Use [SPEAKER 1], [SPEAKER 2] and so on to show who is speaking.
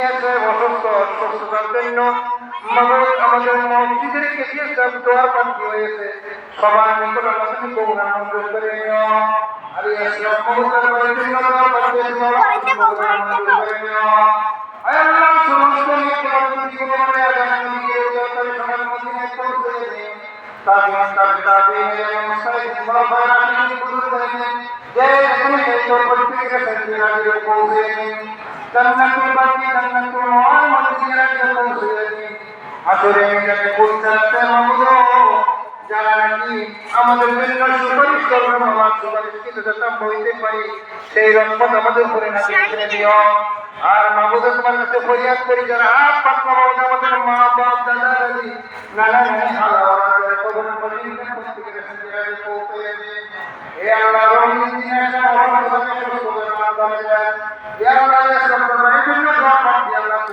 [SPEAKER 1] অসুস্থ, অসুস্থতার জন্য। মানব আমাদের মসজিদের কেটে সব দোয়ার পাখি হয়েছে সবার নিকট তুমি গৌরা মন্দির করে আরে আসলে মমতার বাড়িতে দোয়ার পাখি হয়েছে গৌরা মন্দির করে আয় আল্লাহ, সমস্ত নিকট জীবনে আগামী দিকে যতই সমাজ মদিনায় পৌঁছে দিন। তাবিন তাবিন মুসাইদ মুরাফা বুজুর্গ করেন যে এখানে এই তো প্রত্যেকের সাথে পৌঁছে দিন। জান্নাতুল বাকি জান্নাতুল মওয়াল মদিনায় রাজি পৌঁছে দিন আসলে এখানে পৌঁছাতে মামুদো যারা নাকি আমাদের জন্য সুপারিশ করবেন আমার সুপারিশ কিন্তু যথা বইতে পারি সেই রহমত আমাদের উপরে নাকি ছেড়ে দিও আর মাহবুদা তোমার কাছে ফরিয়াদ করি যারা হাত পাক মাহবুদ আমাদের মা বাপ দাদা দাদি নানা নানি খালা এ আল্লাহ দিন আসা রহমত